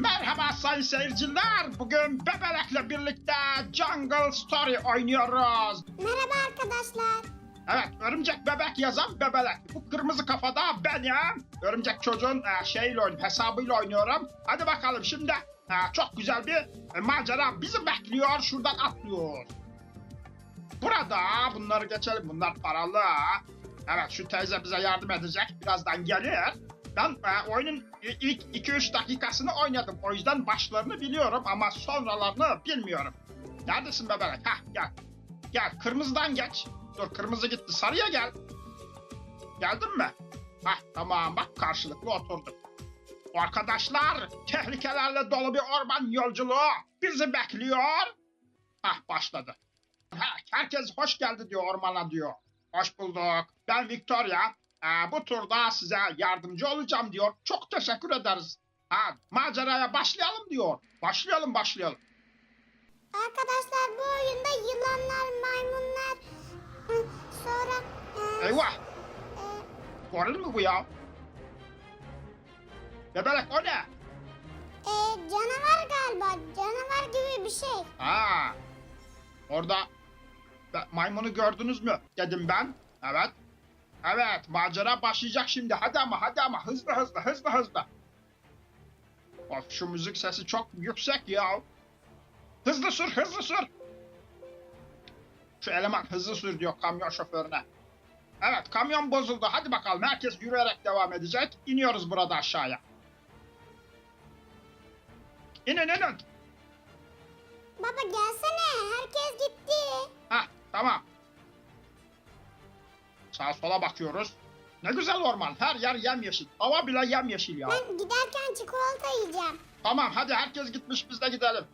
Merhaba sayın seyirciler. Bugün Bebelek'le birlikte Jungle Story oynuyoruz. Merhaba arkadaşlar. Evet, örümcek bebek yazan Bebelek. Bu kırmızı kafada benim. Örümcek çocuğun e, şeyle oynuyorum, hesabıyla oynuyorum. Hadi bakalım şimdi e, çok güzel bir e, macera bizi bekliyor. Şuradan atlıyor. Burada bunları geçelim. Bunlar paralı. Evet şu teyze bize yardım edecek. Birazdan gelir. Ben e, oyunun ilk 2-3 dakikasını oynadım. O yüzden başlarını biliyorum ama sonralarını bilmiyorum. Neredesin bebelek? Hah gel. Gel kırmızıdan geç. Dur kırmızı gitti. Sarıya gel. Geldin mi? Hah tamam bak karşılıklı oturduk. Arkadaşlar tehlikelerle dolu bir orman yolculuğu bizi bekliyor. Hah başladı. Ha, herkes hoş geldi diyor ormana diyor. Hoş bulduk. Ben Victoria. Ee, bu turda size yardımcı olacağım diyor. Çok teşekkür ederiz. Ha, maceraya başlayalım diyor. Başlayalım başlayalım. Arkadaşlar bu oyunda yılanlar, maymunlar, sonra e, Eyvah! e, Goril mi bu ya? Bebelek o ne? e, canavar galiba. Canavar gibi bir şey. Ha. Orada maymunu gördünüz mü? Dedim ben. Evet. Evet macera başlayacak şimdi. Hadi ama hadi ama hızlı hızlı hızlı hızlı. Of şu müzik sesi çok yüksek ya. Hızlı sür hızlı sür. Şu eleman hızlı sür diyor kamyon şoförüne. Evet kamyon bozuldu. Hadi bakalım herkes yürüyerek devam edecek. İniyoruz burada aşağıya. İnin inin. Baba gelsene. Herkes gitti. Hah tamam. Sağa sola bakıyoruz. Ne güzel orman. Her yer yemyeşil. Hava bile yemyeşil ya. Ben giderken çikolata yiyeceğim. Tamam hadi herkes gitmiş biz de gidelim.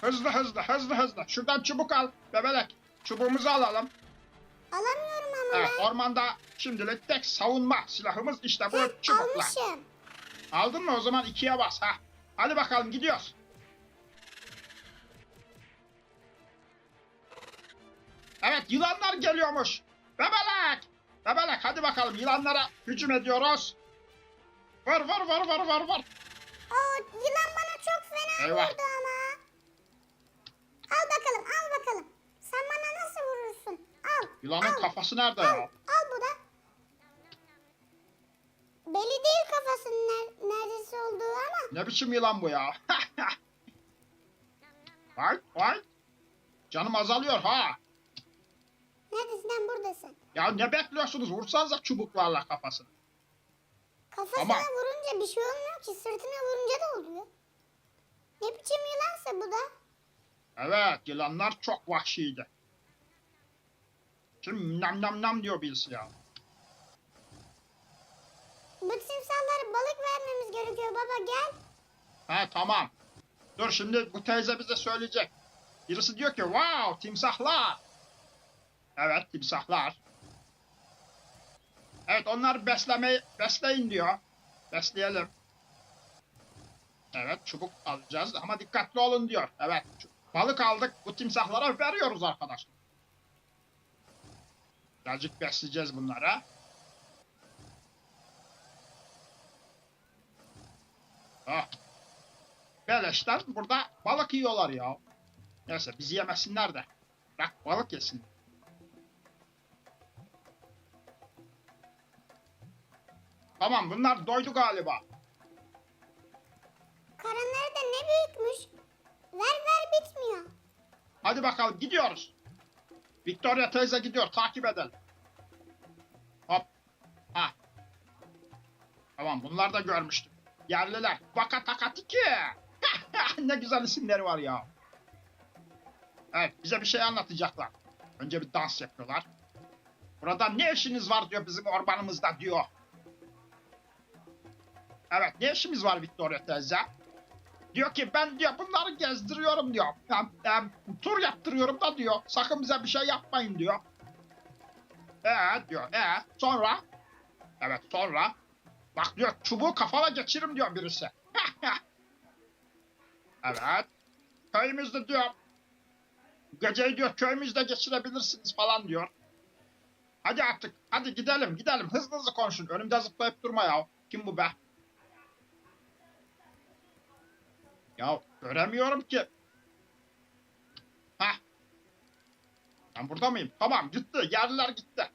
Hızlı hızlı hızlı hızlı. Şuradan çubuk al. Bebelek. Çubuğumuzu alalım. Alamıyorum ama Evet ben. ormanda şimdilik tek savunma silahımız işte bu Heh, çubuklar. almışım. Aldın mı o zaman ikiye bas ha. Hadi bakalım gidiyoruz. Evet yılanlar geliyormuş. Bebelek. Bebelek hadi bakalım yılanlara hücum ediyoruz. Vur vur vur vur vur vur. Oo, yılan bana çok fena Eyvah. vurdu ama. Al bakalım al bakalım. Sen bana nasıl vurursun? Al. Yılanın al. kafası nerede Al, ya? al bu da. Belli değil kafasının ner- neredesi olduğu ama. Ne biçim yılan bu ya? Vay vay. Canım azalıyor ha. Neredesin sen buradasın. Ya ne bekliyorsunuz? Vursanıza çubuklarla kafasını. Kafasına Ama- vurunca bir şey olmuyor ki sırtına vurunca da oluyor. Ne biçim yılansa bu da. Evet, yılanlar çok vahşiydi. Şimdi nam nam nam diyor birisi ya. Bu timsahlara balık vermemiz gerekiyor baba gel. Ha tamam. Dur şimdi bu teyze bize söyleyecek. Birisi diyor ki wow timsahlar. Evet timsahlar. Evet onları beslemeyi besleyin diyor. Besleyelim. Evet çubuk alacağız ama dikkatli olun diyor. Evet balık aldık bu timsahlara veriyoruz arkadaşlar. Birazcık besleyeceğiz bunlara. Ah. Beleşten burada balık yiyorlar ya. Neyse bizi yemesinler de. Bırak balık yesin. Tamam bunlar doydu galiba. Karınları da ne büyükmüş. Ver ver bitmiyor. Hadi bakalım gidiyoruz. Victoria teyze gidiyor takip edelim. Hop. Ha. Tamam bunlar da görmüştüm. Yerliler. Vakatakatiki. ne güzel isimleri var ya. Evet bize bir şey anlatacaklar. Önce bir dans yapıyorlar. Burada ne işiniz var diyor bizim ormanımızda diyor. Evet ne işimiz var Victoria teyze? Diyor ki ben diyor bunları gezdiriyorum diyor. Hem, hem tur yaptırıyorum da diyor. Sakın bize bir şey yapmayın diyor. Ee diyor. Ee sonra? Evet sonra. Bak diyor çubuğu kafana geçiririm diyor birisi. evet. Köyümüzde diyor. Geceyi diyor köyümüzde geçirebilirsiniz falan diyor. Hadi artık hadi gidelim gidelim hızlı hızlı konuşun. Önümde zıplayıp durma ya. Kim bu be? Ya göremiyorum ki. Hah. Ben burada mıyım? Tamam gitti. Yerliler gitti.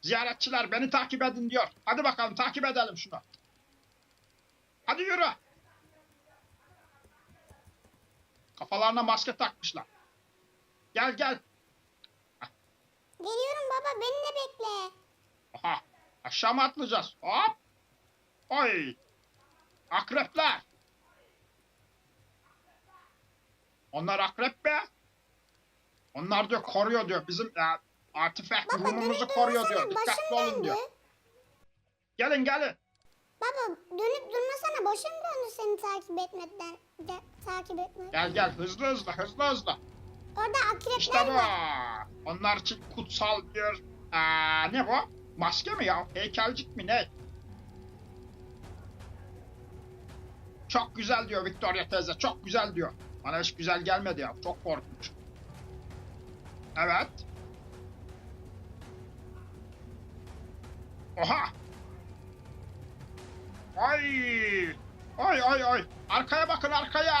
Ziyaretçiler beni takip edin diyor. Hadi bakalım takip edelim şunu. Hadi yürü. Kafalarına maske takmışlar. Gel gel. Geliyorum baba beni de bekle. Aha. Aşağı mı atlayacağız? Hop. Oy. Akrepler. Onlar akrep be. Onlar diyor koruyor diyor. Bizim e, artifact Baba dönüp koruyor diyor. durmasana Dikkatli başım olun döndü. diyor. Gelin gelin. Baba dönüp durmasana başım döndü seni takip etmeden. De, takip etme. Gel gel hızlı hızlı hızlı hızlı. Orada akrepler İşte bu. var. Onlar için kutsal bir aa, ne bu? Maske mi ya? Heykelcik mi ne? Çok güzel diyor Victoria teyze. Çok güzel diyor. Bana hiç güzel gelmedi ya. Çok korkunç. Evet. Oha. Ay. Ay ay ay. Arkaya bakın arkaya.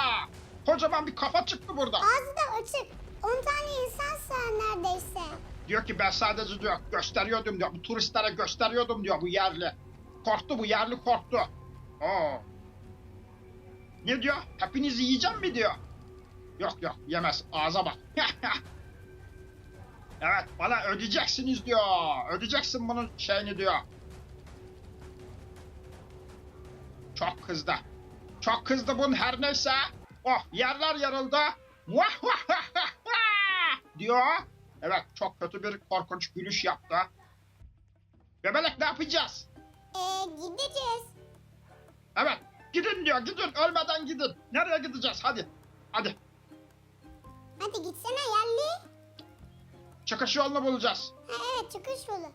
Kocaman bir kafa çıktı burada. Ağzı da açık. 10 tane insan sığar neredeyse. Diyor ki ben sadece diyor gösteriyordum diyor. Bu turistlere gösteriyordum diyor bu yerli. Korktu bu yerli korktu. Oo. Ne diyor? Hepinizi yiyeceğim mi diyor. Yok yok yemez ağza bak. evet bana ödeyeceksiniz diyor. Ödeyeceksin bunun şeyini diyor. Çok kızdı. Çok kızdı bunun her neyse. Oh yerler yarıldı. diyor. Evet çok kötü bir korkunç gülüş yaptı. Bebelek ne yapacağız? Ee, gideceğiz. Evet gidin diyor gidin ölmeden gidin. Nereye gideceğiz hadi. Hadi Hadi gitsene yerli. çıkış yolunu bulacağız. Ha, evet çıkış yolu.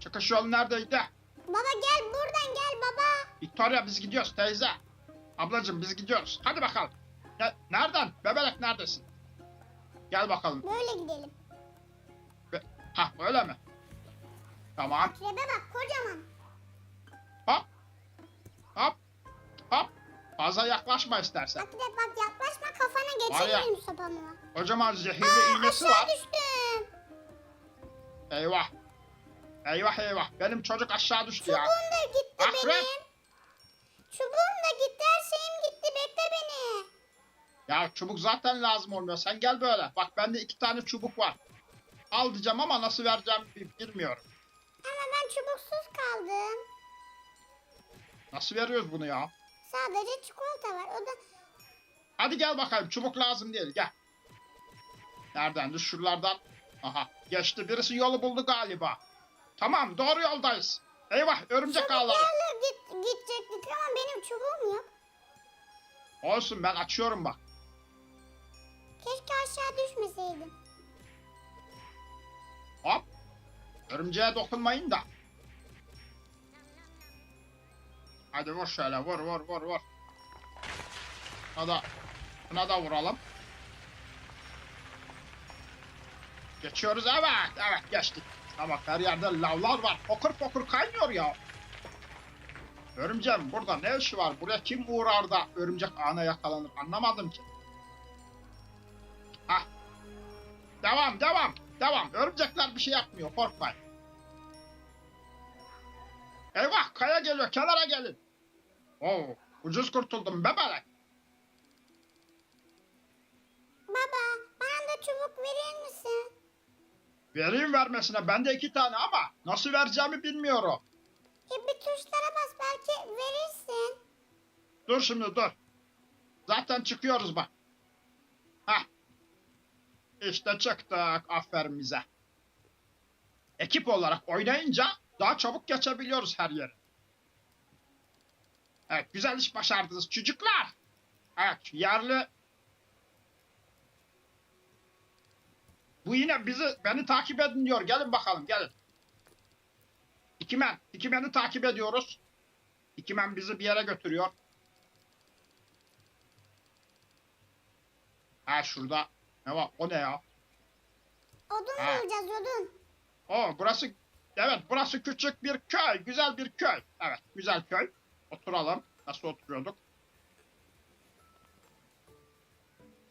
Çıkış yolu neredeydi? Baba gel buradan gel baba. Victoria biz gidiyoruz teyze. Ablacığım biz gidiyoruz. Hadi bakalım. Ya, nereden? Bebelek neredesin? Gel bakalım. Böyle gidelim. Be- Hah öyle mi? Tamam. Akrebe bak kocaman. Hop. Hop. Fazla yaklaşma istersen. Akrep bak yaklaşma kafana Var ya. geçiririm sopamı. Kocaman zehirli Aa iğnesi aşağı var. düştüm. Eyvah. Eyvah eyvah. Benim çocuk aşağı düştü ya. Çubuğum da gitti Akrep. benim. Çubuğum da gitti her şeyim gitti bekle beni. Ya çubuk zaten lazım olmuyor. Sen gel böyle. Bak bende iki tane çubuk var. Al diyeceğim ama nasıl vereceğim bi- bilmiyorum. Ama ben çubuksuz kaldım. Nasıl veriyoruz bunu ya? Sadece çikolata var. O da Hadi gel bakayım. Çubuk lazım değil. Gel. Nereden? Düş şuralardan. Aha. Geçti. Birisi yolu buldu galiba. Tamam. Doğru yoldayız. Eyvah. Örümcek ağları. git, gidecektik ama benim çubuğum yok. Olsun ben açıyorum bak. Keşke aşağı düşmeseydim. Hop. Örümceğe dokunmayın da. Hadi vur şöyle vur vur vur vur. Buna da, buna da vuralım. Geçiyoruz evet evet geçtik. Ama her yerde lavlar var. Fokur fokur kaynıyor ya. Örümceğim burada ne işi var? Buraya kim uğrar da örümcek ağına yakalanır anlamadım ki. Hah. Devam devam devam. Örümcekler bir şey yapmıyor korkmayın. Eyvah kaya geliyor kenara gelin. Oo ucuz kurtuldum bebelek. Baba bana da çubuk verir misin? Vereyim vermesine bende iki tane ama nasıl vereceğimi bilmiyorum. E bir tuşlara bas belki verirsin. Dur şimdi dur. Zaten çıkıyoruz bak. Hah. İşte çıktık. Aferin bize. Ekip olarak oynayınca daha çabuk geçebiliyoruz her yere. Evet güzel iş başardınız çocuklar. Evet yerli Bu yine bizi beni takip edin diyor. Gelin bakalım gelin. İkimen. İkimen'i takip ediyoruz. İkimen bizi bir yere götürüyor. Ha şurada. Ne var? O ne ya? Odun Ha. bulacağız odun. O burası evet burası küçük bir köy. Güzel bir köy. Evet güzel köy. Oturalım. Nasıl oturuyorduk?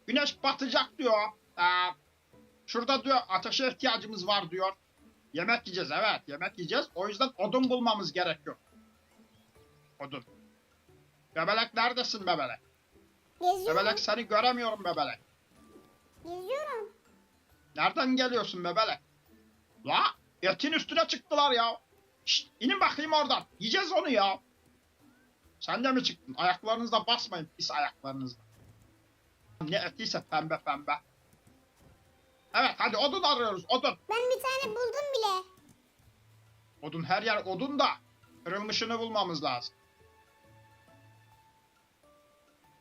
Güneş batacak diyor. Ee, şurada diyor ateşe ihtiyacımız var diyor. Yemek yiyeceğiz evet yemek yiyeceğiz. O yüzden odun bulmamız gerekiyor. Odun. Bebelek neredesin bebelek? Geziyorum. Bebelek seni göremiyorum bebelek. Geziyorum. Nereden geliyorsun bebelek? La etin üstüne çıktılar ya. Şşt, inin bakayım oradan. Yiyeceğiz onu ya. Sen de mi çıktın? Ayaklarınızda basmayın pis ayaklarınızla. Ne etiyse pembe pembe. Evet hadi odun arıyoruz odun. Ben bir tane buldum bile. Odun her yer odun da. Kırılmışını bulmamız lazım.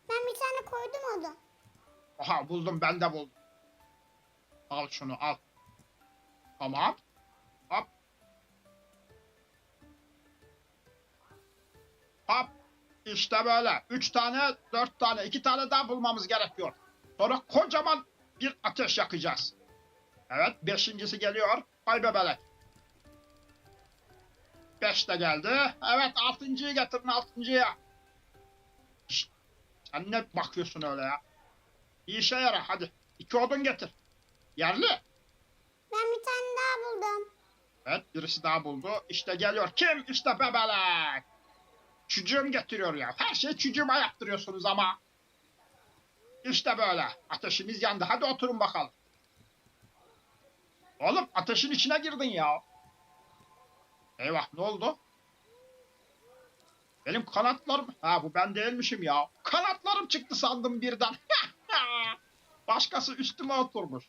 Ben bir tane koydum odun. Aha buldum ben de buldum. Al şunu al. Tamam. Hop. Hop. İşte böyle. Üç tane, dört tane, iki tane daha bulmamız gerekiyor. Sonra kocaman bir ateş yakacağız. Evet, beşincisi geliyor. Hay bebelek. Beş de geldi. Evet, altıncıyı getirin altıncıya. Şşt, sen ne bakıyorsun öyle ya? Bir işe yara hadi. İki odun getir. Yerli. Ben bir tane daha buldum. Evet birisi daha buldu. İşte geliyor. Kim? İşte bebelek. Çocuğum getiriyor ya. Her şeyi çocuğuma yaptırıyorsunuz ama. İşte böyle. Ateşimiz yandı. Hadi oturun bakalım. Oğlum ateşin içine girdin ya. Eyvah ne oldu? Benim kanatlarım... Ha bu ben değilmişim ya. Kanatlarım çıktı sandım birden. Başkası üstüme oturmuş.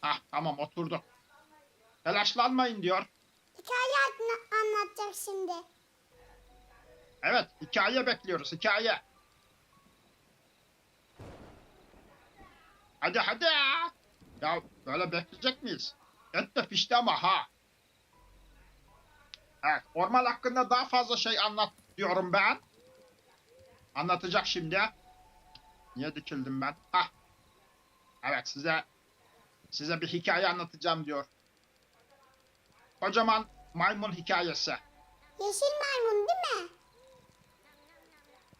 Hah tamam oturduk. Telaşlanmayın diyor. Hikaye anla- anlatacak şimdi. Evet hikaye bekliyoruz hikaye. Hadi hadi. Ya böyle bekleyecek miyiz? Et de pişti ama ha. Evet orman hakkında daha fazla şey anlat diyorum ben. Anlatacak şimdi. Niye dikildim ben? Hah. Evet size size bir hikaye anlatacağım diyor. Kocaman maymun hikayesi. Yeşil maymun değil mi?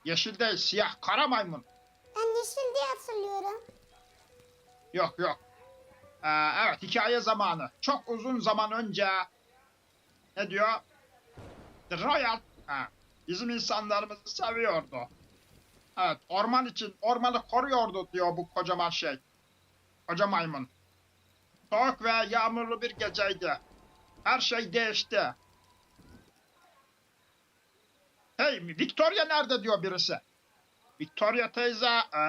Yeşil değil siyah kara maymun. Ben yeşil diye hatırlıyorum. Yok yok. Ee, evet hikaye zamanı. Çok uzun zaman önce ne diyor? The Royal ha, bizim insanlarımızı seviyordu. Evet orman için ormanı koruyordu diyor bu kocaman şey. Koca maymun. Soğuk ve yağmurlu bir geceydi. Her şey değişti. Hey Victoria nerede diyor birisi. Victoria teyze e,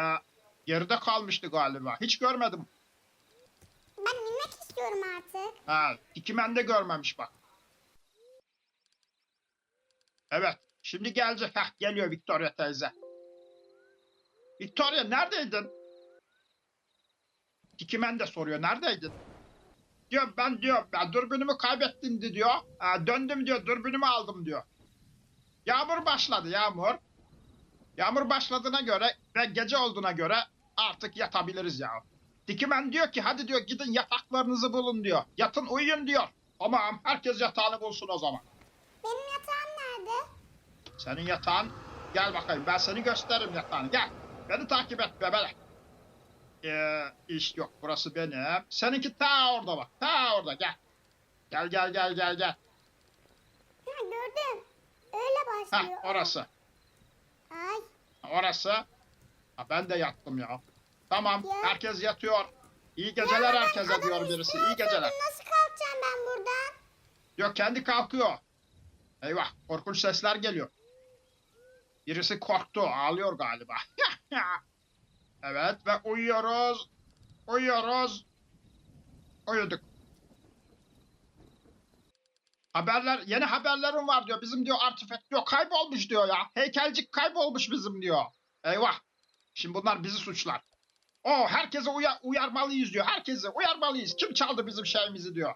geride kalmıştı galiba. Hiç görmedim. Ben bilmek istiyorum artık. Ha, Dikimen de görmemiş bak. Evet, şimdi gelecek. Heh, geliyor Victoria teyze. Victoria neredeydin? Dikimen de soruyor, neredeydin? Diyor ben diyor, ben dürbünümü kaybettim di- diyor. Ha, döndüm diyor, dürbünümü aldım diyor. Yağmur başladı, yağmur. Yağmur başladığına göre ve gece olduğuna göre artık yatabiliriz ya. Dikimen diyor ki hadi diyor gidin yataklarınızı bulun diyor. Yatın uyuyun diyor. Tamam herkes yatağını bulsun o zaman. Benim yatağım nerede? Senin yatağın gel bakayım ben seni gösteririm yatağını gel. Beni takip et bebelek. Ee, iş yok burası benim. Seninki ta orada bak ta orada gel. Gel gel gel gel gel. Öyle başlıyor. orası. Ay Orası. Ha, ben de yattım ya. Tamam Ya. herkes yatıyor. İyi geceler Ya, herkese diyor birisi. İyi geceler. Nasıl kalkacağım ben buradan? Yok kendi kalkıyor. Eyvah korkunç sesler geliyor. Birisi korktu ağlıyor galiba. evet ve uyuyoruz. Uyuyoruz. Uyuduk. Haberler, yeni haberlerim var diyor. Bizim diyor artifak diyor kaybolmuş diyor ya. Heykelcik kaybolmuş bizim diyor. Eyvah. Şimdi bunlar bizi suçlar. O herkese uya- uyarmalıyız diyor. Herkese uyarmalıyız. Kim çaldı bizim şeyimizi diyor.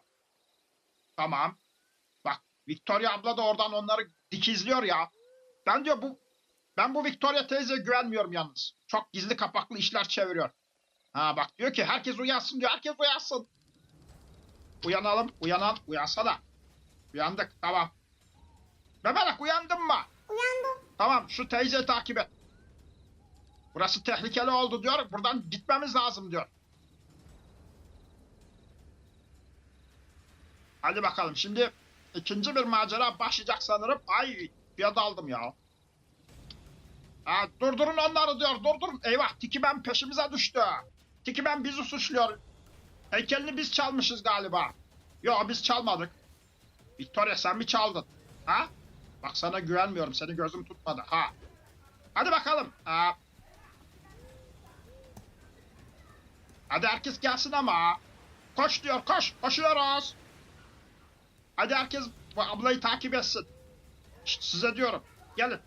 Tamam. Bak Victoria abla da oradan onları dikizliyor ya. Ben diyor bu ben bu Victoria teyzeye güvenmiyorum yalnız. Çok gizli kapaklı işler çeviriyor. Ha bak diyor ki herkes uyansın diyor. Herkes uyansın. Uyanalım. Uyanan. Uyansana. Uyandık. Tamam. Bebelek uyandın mı? Uyandım. Tamam şu teyzeyi takip et. Burası tehlikeli oldu diyor. Buradan gitmemiz lazım diyor. Hadi bakalım şimdi ikinci bir macera başlayacak sanırım. Ay bir daldım ya. Ha, durdurun onları diyor durdurun. Eyvah Tikiben peşimize düştü. Tikiben bizi suçluyor. Heykelini biz çalmışız galiba. Yo biz çalmadık. Victoria sen mi çaldın? Ha? Bak sana güvenmiyorum. Seni gözüm tutmadı. Ha. Hadi bakalım. Aa. Hadi herkes gelsin ama. Koş diyor koş. Koşuyoruz. Hadi herkes bu ablayı takip etsin. Şşt, size diyorum. Gelin.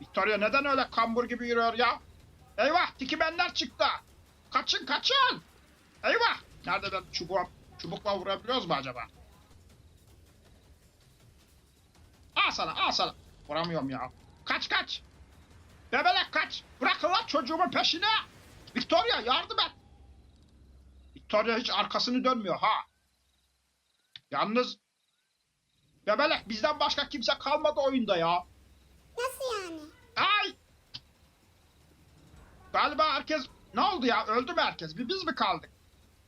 Victoria neden öyle kambur gibi yürüyor ya? Eyvah tikimenler çıktı. Kaçın kaçın. Eyvah. Nerede ben çubuğum? Çubukla vurabiliyoruz mu acaba? Al sana al sana. Vuramıyorum ya. Kaç kaç. Bebelek kaç. Bırakın lan çocuğumun peşine. Victoria yardım et. Victoria hiç arkasını dönmüyor ha. Yalnız Bebelek bizden başka kimse kalmadı oyunda ya. Nasıl yani? Ay! Galiba herkes ne oldu ya? Öldü mü herkes? Bir biz mi kaldık?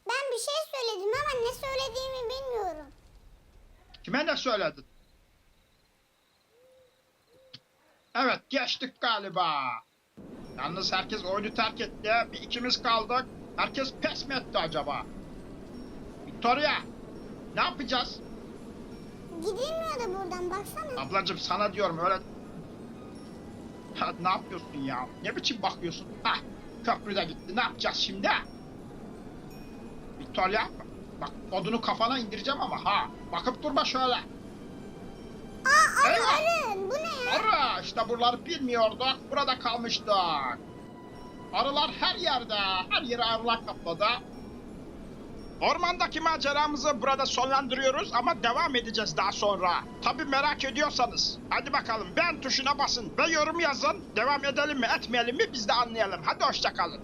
Ben bir şey söyledim ama ne söylediğimi bilmiyorum. Kime ne söyledin? Evet geçtik galiba. Yalnız herkes oyunu terk etti. Bir ikimiz kaldık. Herkes pes mi etti acaba? Victoria ne yapacağız? Gidilmiyor da buradan baksana. Ablacım sana diyorum öyle... Ha, ne yapıyorsun ya? Ne biçim bakıyorsun? Hah köprü de gitti. Ne yapacağız şimdi? Victoria bak odunu kafana indireceğim ama ha. Bakıp durma şöyle. Aa arı Eyvah! Bu ne ya? Arı işte buraları bilmiyorduk. Burada kalmıştık. Arılar her yerde. Her yeri arılar kapladı. Ormandaki maceramızı burada sonlandırıyoruz ama devam edeceğiz daha sonra. Tabi merak ediyorsanız. Hadi bakalım ben tuşuna basın ve yorum yazın. Devam edelim mi etmeyelim mi biz de anlayalım. Hadi hoşçakalın.